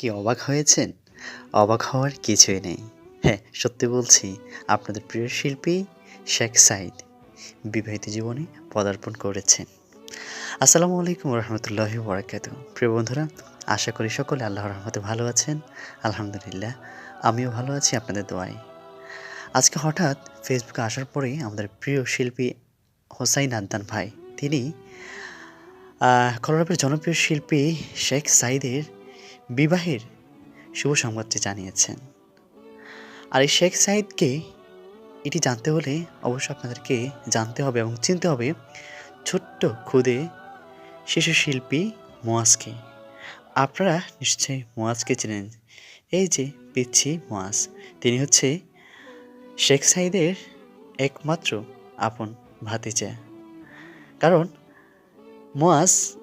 কি অবাক হয়েছেন? অবাক হওয়ার কিছুই নেই। হ্যাঁ সত্যি বলছি, আপনাদের প্রিয় শিল্পী শেখ সাইদ বিবাহিত জীবনে পদার্পণ করেছেন। আসসালামু আলাইকুম রহমতুল্লাহ বরাকাত প্রিয় বন্ধুরা, আশা করি সকলে আল্লাহর রহমতে ভালো আছেন। আলহামদুলিল্লাহ, আমিও ভালো আছি আপনাদের দোয়ায়। আজকে হঠাৎ ফেসবুকে আসার পরে আমাদের প্রিয় শিল্পী হোসাইন আদনান ভাই, তিনি কলরবের জনপ্রিয় শিল্পী শেখ সাইদের বিবাহের শুভ সংবাদটি জানিয়েছেন। আর এই শেখ সাইদকে এটি জানতে হলে অবশ্য আপনাদেরকে জানতে হবে এবং চিনতে হবে ছোট্ট খুদে শিশু শিল্পী মোয়াজকে। আপনারা নিশ্চয়ই মোয়াজকে চেনেন। এই যে পিচ্ছি মোয়াজ, তিনি হচ্ছে শেখ সাইদের একমাত্র আপন ভাতিজা। কারণ মোয়াজ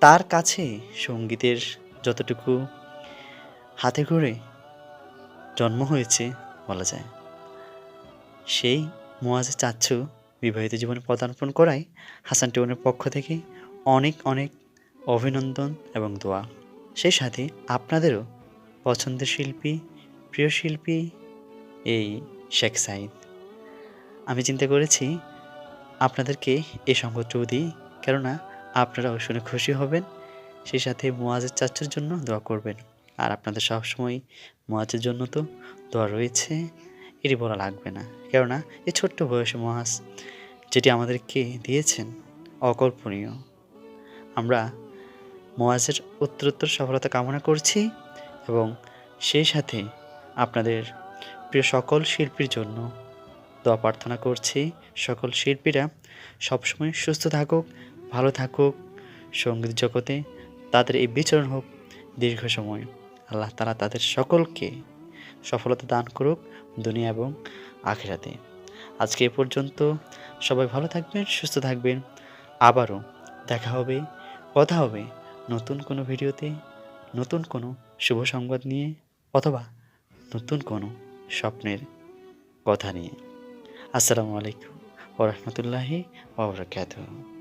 তার কাছে সঙ্গীতের যতটুকু হাতে করে জন্ম হয়েছে বলা যায়। সেই মোয়াজের চাচ্ছু বিবাহিত জীবনে পদার্পণ করায় হাসান টিউনের পক্ষ থেকে অনেক অনেক অভিনন্দন এবং দোয়া। সেই সাথে আপনাদেরও পছন্দের শিল্পী, প্রিয় শিল্পী এই শেখ সাইদ। আমি চিন্তা করেছি আপনাদেরকে এই সংবাদটুকু দিই, কেননা আপনারাও শুনে খুশি হবেন। সেই সাথে মোয়াজের চাচ্চুর জন্য দোয়া করবেন। আর আপনাদের সবসময় মোয়াজের জন্য তো দোয়া রয়েছে, এটি বলা লাগবে না। কেননা এই ছোট্ট বয়সে মহাজ যেটি আমাদেরকে দিয়েছেন অকল্পনীয়। আমরা মোয়াজের উত্তরোত্তর সফলতা কামনা করছি এবং সেই সাথে আপনাদের প্রিয় সকল শিল্পীর জন্য দোয়া প্রার্থনা করছি। সকল শিল্পীরা সবসময় সুস্থ থাকুক, ভালো থাকুক, সংগীত জগতে তাদের এই বিচরণ হোক দীর্ঘ সময়। আল্লাহ তালা তাদের সকলকে সফলতা দান করুক দুনিয়া এবং আখেরাতে। আজকে এ পর্যন্ত সবাই ভালো থাকবেন, সুস্থ থাকবেন। আবারও দেখা হবে, কথা হবে নতুন কোনো ভিডিওতে, নতুন কোনো শুভ সংবাদ নিয়ে অথবা নতুন কোনো স্বপ্নের কথা নিয়ে। আসসালামু আলাইকুম ওরহমতুল্লাহি ওবরাকাতুহ